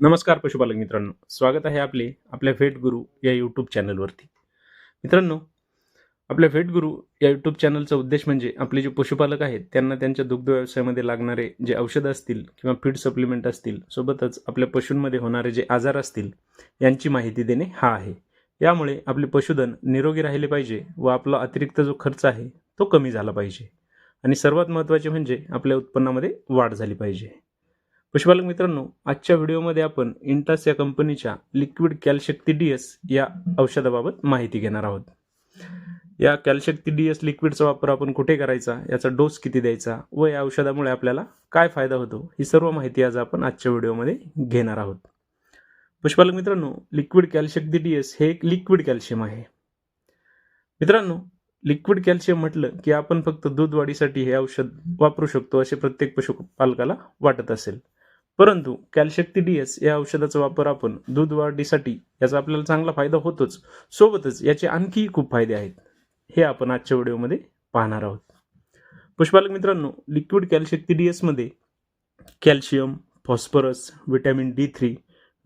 नमस्कार पशुपालक मित्रांनो. स्वागत आहे आपले आपल्या फेट गुरु या यूट्यूब चॅनलवरती मित्रांनो आपल्या फेट गुरु या यूट्यूब चॅनलचा उद्देश म्हणजे आपले जे पशुपालक आहेत त्यांना त्यांच्या दुग्ध व्यवसायामध्ये लागणारे जे औषधं असतील किंवा फीड सप्लिमेंट असतील सोबतच आपल्या पशूंमध्ये होणारे जे आजार असतील यांची माहिती देणे हा आहे. यामुळे आपले पशुधन निरोगी राहिले पाहिजे व आपला अतिरिक्त जो खर्च आहे तो कमी झाला पाहिजे. आणि सर्वात महत्त्वाचे म्हणजे आपल्या उत्पन्नामध्ये वाढ झाली पाहिजे. पशुपालक मित्रांनो आजच्या व्हिडिओमध्ये आपण इंटास या कंपनीच्या लिक्विड कॅलशक्ती डी एस या औषधाबाबत माहिती घेणार आहोत. या कॅलशक्ती डी एस लिक्विडचा वापर आपण कुठे करायचा याचा डोस किती द्यायचा व या औषधामुळे आपल्याला काय फायदा होतो ही सर्व माहिती आज आपण आजच्या व्हिडिओमध्ये घेणार आहोत. पशुपालक मित्रांनो लिक्विड कॅलशक्ती डी एस हे एक लिक्विड कॅल्शियम आहे. मित्रांनो लिक्विड कॅल्शियम म्हटलं की आपण फक्त दूध वाढीसाठी हे औषध वापरू शकतो असे प्रत्येक पशुपालकाला वाटत असेल. परंतु कॅलशक्ती डी एस या औषधाचा वापर आपण दूध वाढीसाठी याचा आपल्याला चांगला फायदा होतोच. सोबतच याचे आणखीही खूप फायदे आहेत. हे आपण आजच्या व्हिडिओमध्ये पाहणार आहोत. पुष्पालक मित्रांनो लिक्विड कॅलशक्ती डी एसमध्ये calcium phosphorus vitamin D three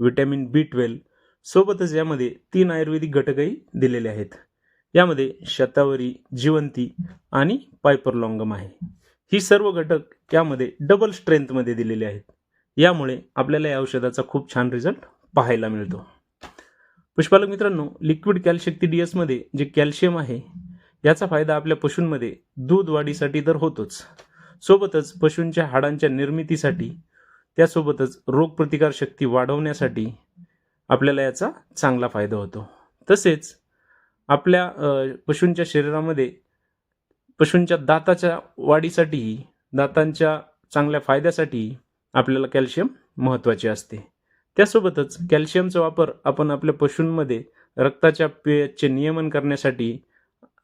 vitamin B twelve सोबतच यामध्ये तीन आयुर्वेदिक घटकही दिलेले आहेत. यामध्ये शतावरी जिवंती आणि पायपरलॉंगम आहे. ही सर्व घटक यामध्ये डबल स्ट्रेंथमध्ये दिलेले आहेत. यामुळे आपल्याला या औषधाचा खूप छान रिझल्ट पाहायला मिळतो. पुष्पालक मित्रांनो लिक्विड कॅलशक्ती डी एसमध्ये जे कॅल्शियम आहे याचा फायदा आपल्या पशूंमध्ये दूध वाढीसाठी तर होतोच. सोबतच पशूंच्या हाडांच्या निर्मितीसाठी त्यासोबतच रोगप्रतिकार शक्ती वाढवण्यासाठी आपल्याला याचा चांगला फायदा होतो. तसेच आपल्या पशूंच्या शरीरामध्ये पशूंच्या दाताच्या वाढीसाठीही दातांच्या चांगल्या फायद्यासाठी आपल्याला कॅल्शियम महत्त्वाचे असते. त्यासोबतच कॅल्शियमचा वापर आपण आपल्या पशूंमध्ये रक्ताच्या पेयचे नियमन करण्यासाठी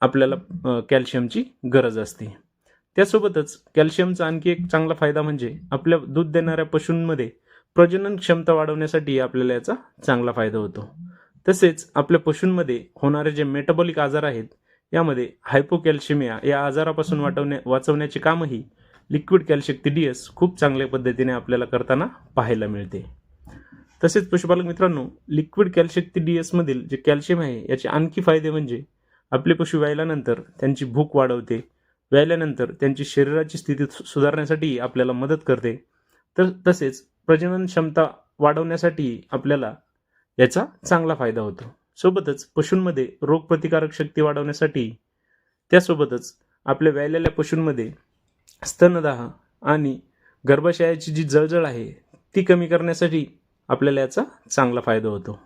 आपल्याला कॅल्शियमची गरज असते. त्यासोबतच कॅल्शियमचा आणखी एक चांगला फायदा म्हणजे आपल्या दूध देणाऱ्या पशूंमध्ये प्रजनन क्षमता वाढवण्यासाठी आपल्याला याचा चांगला फायदा होतो. तसेच आपल्या पशूंमध्ये होणारे जे मेटाबॉलिक आजार आहेत यामध्ये हायपोकॅल्शिमिया या आजारापासून वाटवण्या वाचवण्याचे कामही लिक्विड कॅल्शक्ती डी एस खूप चांगल्या पद्धतीने आपल्याला करताना पाहायला मिळते. तसेच पशुपालक मित्रांनो लिक्विड कॅल्शक्ती डी एसमधील जे कॅल्शियम आहे याचे आणखी फायदे म्हणजे आपले पशु व्यायल्यानंतर त्यांची भूक वाढवते व्यायल्यानंतर त्यांची शरीराची स्थिती सुधारण्यासाठी आपल्याला मदत करते. तर तसेच प्रजनन क्षमता वाढवण्यासाठी आपल्याला याचा चांगला फायदा होतो. सोबतच पशूंमध्ये रोगप्रतिकारक शक्ती वाढवण्यासाठी त्यासोबतच आपल्या व्यायलेल्या पशूंमध्ये स्तनदाह आणि गर्भाशयाची जी जळजळ आहे ती कमी करण्यासाठी आपल्याला याचा चांगला फायदा होतो.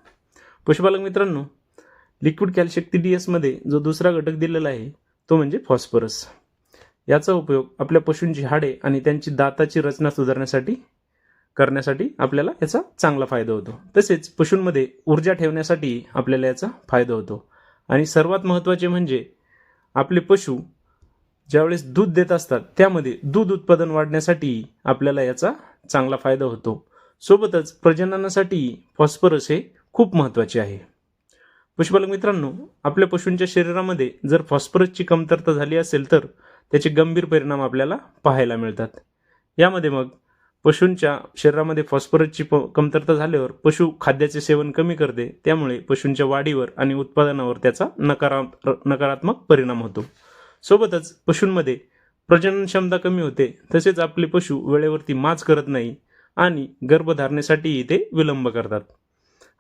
पशुपालक मित्रांनो लिक्विड कॅलशक्ती डी एसमध्ये जो दुसरा घटक दिलेला आहे तो म्हणजे फॉस्फरस. याचा उपयोग आपल्या पशूंची हाडे आणि त्यांची दाताची रचना सुधारण्यासाठी करण्यासाठी आपल्याला याचा चांगला फायदा होतो. तसेच पशूंमध्ये ऊर्जा ठेवण्यासाठी आपल्याला याचा फायदा होतो. आणि सर्वात महत्त्वाचे म्हणजे आपले पशु ज्यावेळेस दूध देत असतात त्यामध्ये दूध उत्पादन वाढण्यासाठी आपल्याला याचा चांगला फायदा होतो. सोबतच प्रजननासाठी फॉस्फरस हे खूप महत्त्वाचे आहे. पशुपालक मित्रांनो आपल्या पशूंच्या शरीरामध्ये जर फॉस्फरसची कमतरता झाली असेल तर त्याचे गंभीर परिणाम आपल्याला पाहायला मिळतात. यामध्ये मग पशूंच्या शरीरामध्ये फॉस्फरसची प कमतरता झाल्यावर पशु खाद्याचे सेवन कमी करते त्यामुळे पशूंच्या वाढीवर आणि उत्पादनावर त्याचा नकारा नकारात्मक परिणाम होतो. सोबतच पशूंमध्ये प्रजनन क्षमता कमी होते तसेच आपले पशु वेळेवरती माच करत नाही आणि गर्भधारणेसाठीही ते विलंब करतात.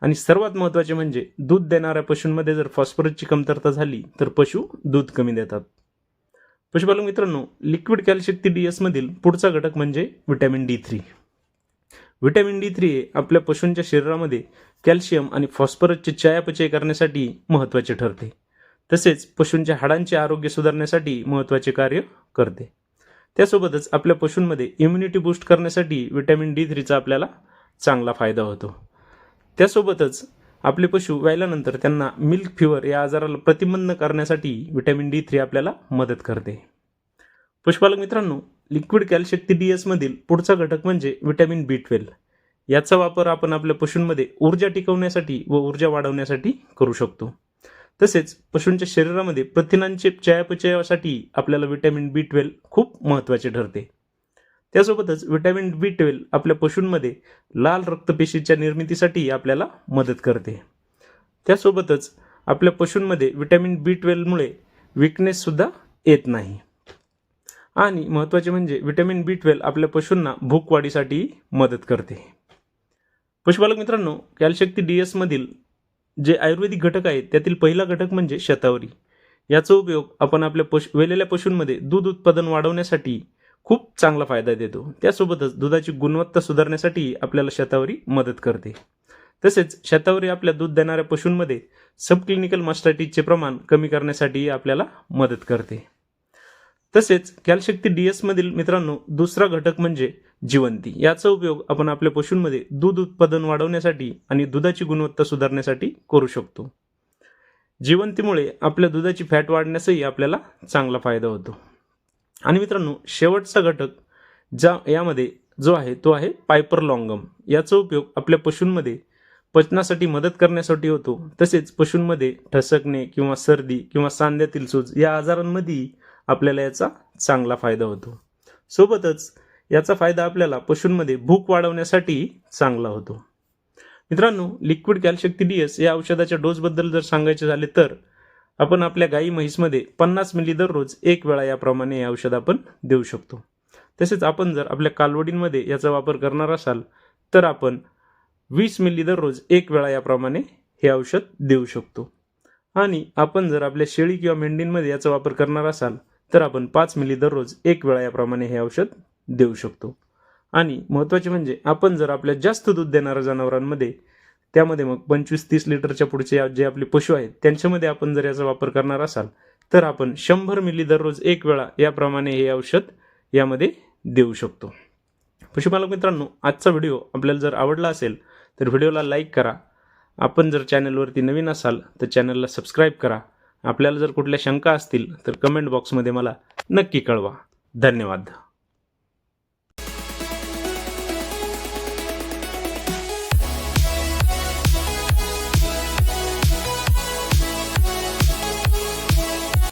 आणि सर्वात महत्त्वाचे म्हणजे दूध देणाऱ्या पशूंमध्ये जर फॉस्फरसची कमतरता झाली तर पशु दूध कमी देतात. पशुपालक मित्रांनो लिक्विड कॅल्शक्ती डी एसमधील पुढचा घटक म्हणजे vitamin D three vitamin D three हे आपल्या पशूंच्या शरीरामध्ये कॅल्शियम आणि फॉस्फरसचे चयापचय करण्यासाठी महत्त्वाचे ठरते. तसेच पशूंच्या हाडांचे आरोग्य सुधारण्यासाठी महत्त्वाचे कार्य करते. त्यासोबतच आपल्या पशूंमध्ये इम्युनिटी बूस्ट करण्यासाठी विटॅमिन डी थ्रीचा आपल्याला चांगला फायदा होतो. त्यासोबतच आपले पशु व्यायल्यानंतर त्यांना मिल्क फिवर या आजाराला प्रतिबंध करण्यासाठी व्हिटॅमिन डी थ्री आपल्याला मदत करते. पशुपालक मित्रांनो लिक्विड कॅल्शक्ती डी एसमधील पुढचा घटक म्हणजे व्हिटॅमिन बी ट्वेल्व याचा वापर आपण आपल्या पशूंमध्ये ऊर्जा टिकवण्यासाठी व ऊर्जा वाढवण्यासाठी करू शकतो. तसेच पशूंच्या शरीरामध्ये प्रथिनांचे चयापचयासाठी आपल्याला विटॅमिन बी ट्वेल्व खूप महत्त्वाचे ठरते. त्यासोबतच विटॅमिन बी ट्वेल्व आपल्या पशूंमध्ये लाल रक्तपेशीच्या निर्मितीसाठी आपल्याला मदत करते. त्यासोबतच आपल्या पशूंमध्ये विटॅमिन बी ट्वेल्वमुळे विकनेससुद्धा येत नाही. आणि महत्त्वाचे म्हणजे विटॅमिन बी ट्वेल्व आपल्या पशूंना भूकवाढीसाठी मदत करते. पशुपालक मित्रांनो कॅलशक्ती डी एसमधील जे आयुर्वेदिक घटक आहेत त्यातील पहिला घटक म्हणजे शतावरी. याचा उपयोग आपण आपल्या पशु वेलेल्या पशूंमध्ये दूध उत्पादन वाढवण्यासाठी खूप चांगला फायदा देतो. त्यासोबतच दुधाची गुणवत्ता सुधारण्यासाठी आपल्याला शतावरी मदत करते. तसेच शतावरी आपल्या दूध देणाऱ्या पशूंमध्ये सबक्लिनिकल मास्टायटिसचे प्रमाण कमी करण्यासाठी आपल्याला मदत करते. तसेच कॅलशक्ती डी एसमधील मित्रांनो दुसरा घटक म्हणजे जिवंती. याचा उपयोग आपण आपल्या पशूंमध्ये दूध उत्पादन वाढवण्यासाठी आणि दुधाची गुणवत्ता सुधारण्यासाठी करू शकतो. जिवंतीमुळे आपल्या दुधाची फॅट वाढण्यासही आपल्याला चांगला फायदा होतो. आणि मित्रांनो शेवटचा घटक ज्या यामध्ये जो आहे तो आहे पायपर लॉंगम. याचा उपयोग आपल्या पशूंमध्ये पचनासाठी मदत करण्यासाठी होतो. तसेच पशूंमध्ये ठसकणे किंवा सर्दी किंवा सांध्यातील सूज या आजारांमध्येही आपल्याला याचा चांगला फायदा होतो. सोबतच याचा फायदा आपल्याला पशूंमध्ये भूक वाढवण्यासाठी चांगला होतो. मित्रांनो लिक्विड कॅलशक्ती डी एस या औषधाच्या डोसबद्दल जर सांगायचे झाले तर आपण आपल्या गाई म्हैसमध्ये पन्नास मिली दररोज एक वेळा याप्रमाणे हे औषध आपण देऊ शकतो. तसेच आपण जर आपल्या कालवडींमध्ये याचा वापर करणार असाल तर आपण वीस मिली दररोज एक वेळा याप्रमाणे हे औषध देऊ शकतो. आणि आपण जर आपल्या शेळी किंवा मेंढींमध्ये याचा वापर करणार असाल तर आपण पाच मिली दररोज एक वेळा याप्रमाणे हे औषध देऊ शकतो. आणि महत्त्वाचे म्हणजे आपण जर आपल्या जास्त दूध देणाऱ्या जनावरांमध्ये त्यामध्ये मग पंचवीस तीस लिटरच्या पुढचे जे आपले पशु आहेत त्यांच्यामध्ये आपण जर याचा वापर करणार असाल तर आपण शंभर मिली दररोज एक वेळा याप्रमाणे हे औषध यामध्ये देऊ शकतो. पशुपालक मित्रांनो आजचा व्हिडिओ आपल्याला जर आवडला असेल तर व्हिडिओला लाईक करा. आपण जर चॅनलवरती नवीन असाल तर चॅनलला सबस्क्राईब करा. आपल्याला जर कुठल्या शंका असतील तर कमेंट बॉक्समध्ये मला नक्की कळवा. धन्यवाद.